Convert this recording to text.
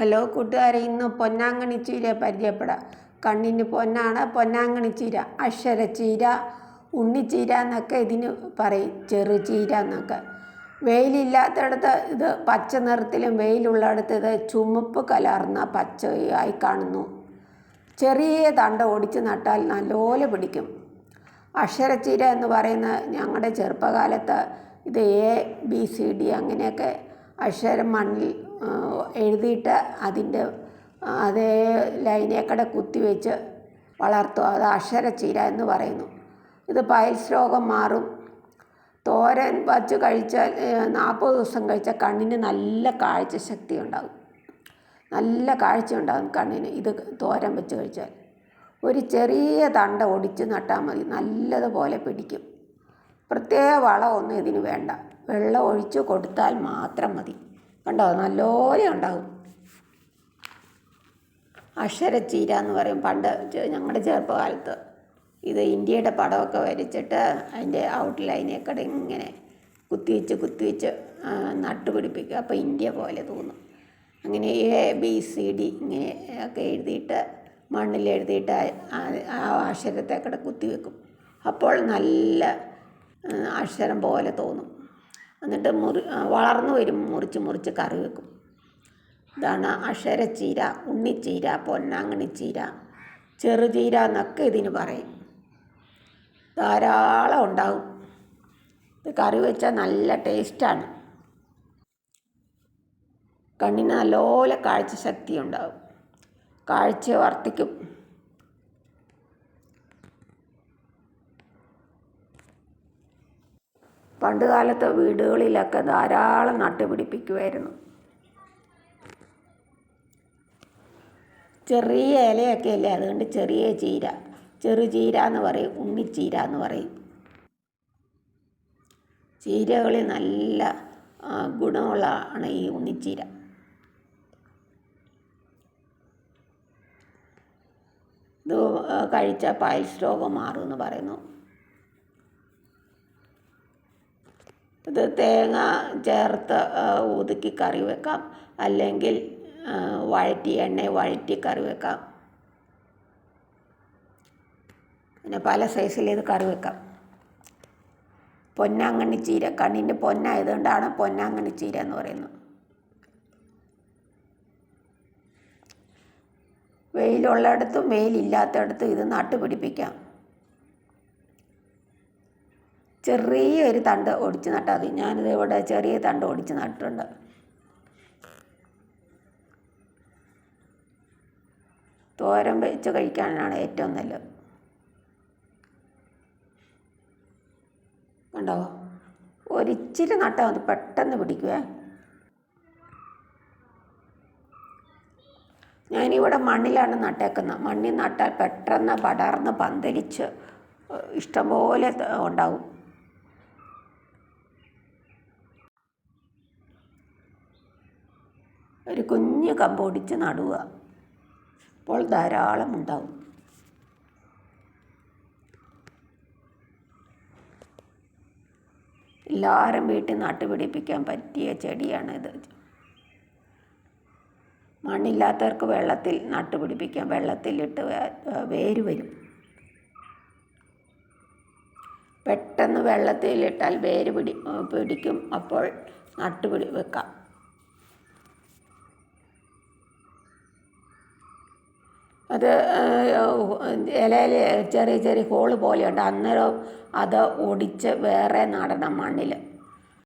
Hello കൂട്ടുകാരെ ഇന്ന് പൊന്നാങ്കണി ചീരയെ പരിചയപ്പെടാം. കണ്ണിന് പൊന്നാണ് പൊന്നാങ്കണി ചീര അക്ഷരച്ചീര ഉണ്ണിച്ചീര എന്നൊക്കെ ഇതിന് പറയും ചെറുചീര എന്നൊക്കെ. വെയിലില്ലാത്തടത്ത് ഇത് പച്ച നിറത്തിലും വെയിലുള്ളിടത്ത് ഇത് ചുമപ്പ് കലർന്ന പച്ചയായി കാണുന്നു. ചെറിയ തണ്ട ഓടിച്ച് നട്ടാൽ നല്ലപോലെ പിടിക്കും. അക്ഷരച്ചീര എന്ന് പറയുന്ന ഞങ്ങളുടെ ചെറുപ്പകാലത്ത് ഇത് എ ബി സി ഡി അങ്ങനെയൊക്കെ അക്ഷരം മണ്ണിൽ എഴുതിയിട്ട് അതിന്റെ അതേ ലൈനേക്കടെ കുത്തിവെച്ച് വളർത്തുക. അത് അക്ഷരച്ചീര എന്ന് പറയുന്നു. ഇത് പൈൽസ് രോഗം മാറും. തോരൻ വച്ച് കഴിച്ചാൽ നാൽപ്പത് ദിവസം കഴിച്ചാൽ കണ്ണിന് നല്ല കാഴ്ച ശക്തി ഉണ്ടാകും. നല്ല കാഴ്ച ഉണ്ടാകും കണ്ണിന് ഇത് തോരൻ വെച്ച് കഴിച്ചാൽ. ഒരു ചെറിയ തണ്ട ഒടിച്ച് നട്ടാൽ മതി. നല്ലതുപോലെ പിടിക്കും. പ്രത്യേക വളമൊന്നും ഇതിന് വേണ്ട. വെള്ളം ഒഴിച്ച് കൊടുത്താൽ മാത്രം മതി. കണ്ടോ? നല്ലപോലെ ഉണ്ടാകും അക്ഷരച്ചീര എന്ന് പറയും. പണ്ട് ഞങ്ങളുടെ ചെറുപ്പകാലത്ത് ഇത് ഇന്ത്യയുടെ പടമൊക്കെ വരച്ചിട്ട് അതിന്റെ ഔട്ട് ലൈനൊക്കെ ഇങ്ങനെ കുത്തിവെച്ച് കുത്തിവെച്ച് നട്ടുപിടിപ്പിക്കുക അപ്പോൾ ഇന്ത്യ പോലെ തോന്നും. അങ്ങനെ എ ബി സി ഡി ഇങ്ങനെ ഒക്കെ എഴുതിയിട്ട് മണ്ണിൽ എഴുതിയിട്ട് ആ- അക്ഷരത്തെ കൂടെ കുത്തിവെക്കും. അപ്പോൾ നല്ല അക്ഷരം പോലെ തോന്നും. എന്നിട്ട് മുറി വളർന്നു വരും. മുറിച്ച് മുറിച്ച് കറി വെക്കും. ഇതാണ് അക്ഷരച്ചീര ഉണ്ണിച്ചീര പൊന്നാങ്ങണിച്ചീര ചെറുചീര എന്നൊക്കെ ഇതിന് പറയും. ധാരാളം ഉണ്ടാവും. ഇത് കറി വെച്ചാൽ നല്ല ടേസ്റ്റാണ്. കണ്ണിന് നല്ലപോലെ കാഴ്ച ശക്തി ഉണ്ടാവും. കാഴ്ച വർദ്ധിക്കും. പണ്ട് കാലത്ത് വീടുകളിലൊക്കെ ധാരാളം നട്ടുപിടിപ്പിക്കുമായിരുന്നു ചെറിയ ഇലയൊക്കെ അല്ലേ അതുകൊണ്ട് ചെറിയ ചീര. ചെറു ചീര എന്ന് പറയും. ഉണ്ണിച്ചീര എന്ന് പറയും. ചീരകളിൽ നല്ല ഗുണമുള്ളതാണ് ഈ ഉണ്ണിച്ചീര. ഇത് കഴിച്ചാൽ പായസ് രോഗം മാറുമെന്ന് പറയുന്നു. ഇത് തേങ്ങ ചേർത്ത് ഒതുക്കി കറി വെക്കാം. അല്ലെങ്കിൽ വഴറ്റി എണ്ണ വഴറ്റി കറി വെക്കാം. പിന്നെ പല സൈസിൽ ഇത് കറി വെക്കാം. പൊന്നാങ്കണ്ണി ചീര കണ്ണിന്റെ പൊന്നായതുകൊണ്ടാണ് പൊന്നാങ്കണ്ണി ചീര എന്ന് പറയുന്നത്. വെയിലുള്ളിടത്തും വെയിലില്ലാത്തടത്തും ഇത് നട്ടുപിടിപ്പിക്കാം. ചെറിയൊരു തണ്ട് ഒടിച്ച് നട്ടാൽ മതി ഞാനിത് ഇവിടെ ചെറിയ തണ്ട് ഒടിച്ച് നട്ടിട്ടുണ്ട്. തോരൻ വെച്ച് കഴിക്കാനാണ് ഏറ്റവും നല്ലത്. കണ്ടോ? ഒരിച്ചിരി നട്ടാൽ മതി. പെട്ടെന്ന് പിടിക്കുവേ. ഞാനിവിടെ മണ്ണിലാണ് നട്ടേക്കുന്നത്. മണ്ണിൽ നട്ടാൽ പെട്ടെന്ന് പടർന്ന് പന്തലിച്ച് ഇഷ്ടംപോലെ ഉണ്ടാവും. ഒരു കുഞ്ഞ് കമ്പോടിച്ച് നടുക. അപ്പോൾ ധാരാളം ഉണ്ടാവും. എല്ലാവരും വീട്ടിൽ നട്ടുപിടിപ്പിക്കാൻ പറ്റിയ ചെടിയാണ് ഇത് മണ്ണില്ലാത്തവർക്ക് വെള്ളത്തിൽ നട്ടുപിടിപ്പിക്കാം വെള്ളത്തിലിട്ട് വേര് വരും. പെട്ടെന്ന് വെള്ളത്തിലിട്ടാൽ വേര് പിടി പിടിക്കും. അപ്പോൾ നട്ടുപിടി വെക്കാം. അത് ഇലയിൽ ചെറിയ ചെറിയ ഹോൾ പോലെയുണ്ട്. അന്നേരം അത് ഒടിച്ച് വേറെ നടണം മണ്ണിൽ